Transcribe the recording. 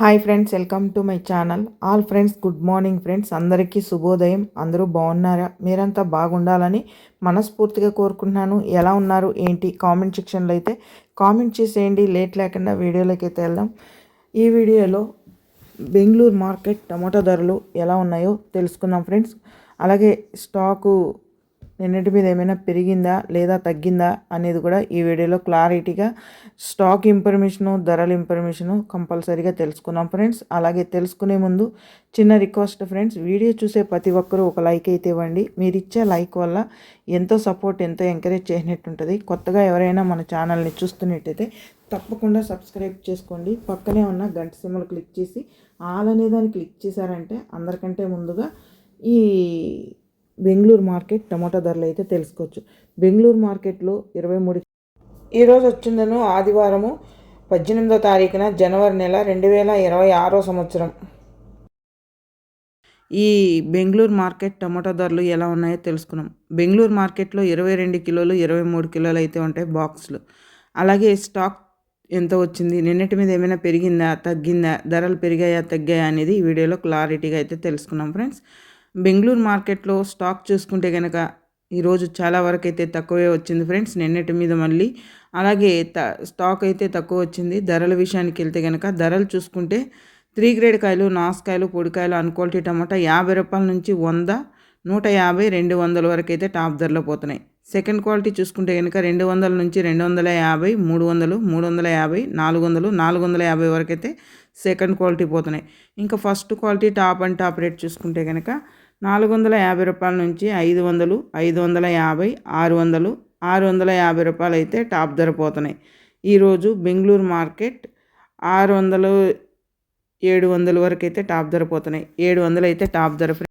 Hi friends welcome to my channel. All friends good morning friends. అందరికీ శుభోదయం. అందరూ బాగున్నారా? మీరంతా బాగుండాలని మనస్ఫూర్తిగా కోరుకుంటున్నాను. ఎలా ఉన్నారు? ఏంటి? కామెంట్ సెక్షన్లో అయితే కామెంట్ చేసేయండి. లేట్ లేకుండా వీడియోలోకి అయితే వెళ్దాం. ఈ వీడియోలో బెంగళూరు మార్కెట్ టమాటా ధరలు ఎలా ఉన్నాయో తెలుసుకుందాం ఫ్రెండ్స్. అలాగే స్టాకు నిన్నటి మీద ఏమైనా పెరిగిందా లేదా తగ్గిందా అనేది కూడా ఈ వీడియోలో క్లారిటీగా స్టాక్ ఇన్ఫర్మేషను ధరల ఇన్ఫర్మేషను కంపల్సరీగా తెలుసుకున్నాం ఫ్రెండ్స్. అలాగే తెలుసుకునే ముందు చిన్న రిక్వెస్ట్ ఫ్రెండ్స్ వీడియో చూసే ప్రతి ఒక్కరూ ఒక లైక్ అయితే ఇవ్వండి. మీరు ఇచ్చే లైక్ వల్ల ఎంతో సపోర్ట్ ఎంతో ఎంకరేజ్ చేసినట్టు ఉంటుంది కొత్తగా ఎవరైనా మన ఛానల్ని చూస్తున్నట్టయితే తప్పకుండా సబ్స్క్రైబ్ చేసుకోండి. పక్కనే ఉన్న గంట సిమ్మలు క్లిక్ చేసి ఆల్ అనే దాన్ని క్లిక్ చేశారంటే అందరికంటే ముందుగా ఈ బెంగళూరు మార్కెట్ టమాటా ధరలు అయితే తెలుసుకోవచ్చు. బెంగళూరు మార్కెట్లో ఇరవై మూడు ఈరోజు వచ్చిందను ఆదివారము పద్దెనిమిదో తారీఖున జనవరి నెల రెండు వేల ఇరవై ఆరో సంవత్సరం. ఈ బెంగళూరు మార్కెట్ టమాటా ధరలు ఎలా ఉన్నాయో తెలుసుకున్నాం. బెంగళూరు మార్కెట్లో ఇరవై రెండు కిలోలు ఇరవై మూడు కిలోలు అయితే ఉంటాయి బాక్స్లు. అలాగే స్టాక్ ఎంత వచ్చింది నిన్నటి మీద ఏమైనా పెరిగిందా తగ్గిందా ధరలు పెరిగాయా తగ్గాయా అనేది ఈ వీడియోలో క్లారిటీగా అయితే తెలుసుకున్నాం ఫ్రెండ్స్. బెంగళూరు మార్కెట్లో స్టాక్ చూసుకుంటే కనుక ఈరోజు చాలా వరకు అయితే తక్కువే వచ్చింది ఫ్రెండ్స్. నిన్నటి మీద మళ్ళీ అలాగే త స్టాక్ అయితే తక్కువ వచ్చింది. ధరల విషయానికి వెళ్తే కనుక ధరలు చూసుకుంటే త్రీ గ్రేడ్ కాయలు నాసుకాయలు పొడికాయలు అన్క్వాలిటీ టమాటా యాభై రూపాయల నుంచి వంద నూట యాభై రెండు వందల వరకు అయితే టాప్ ధరలో పోతున్నాయి. సెకండ్ క్వాలిటీ చూసుకుంటే కనుక రెండు వందల నుంచి రెండు వందల యాభై మూడు వందలు మూడు వందల యాభై నాలుగు వందలు నాలుగు వందల యాభై వరకు అయితే సెకండ్ క్వాలిటీ పోతున్నాయి. ఇంకా first quality top and top rate చూసుకుంటే కనుక నాలుగు వందల యాభై రూపాయల నుంచి ఐదు వందలు ఐదు వందల యాభై ఆరు వందలు ఆరు వందల యాభై రూపాయలు అయితే టాప్ ధర పోతున్నాయి. ఈరోజు బెంగళూరు మార్కెట్ ఆరు వందలు ఏడు వందల వరకు అయితే టాప్ ధర పోతున్నాయి. ఏడు వందలు అయితే టాప్ ధర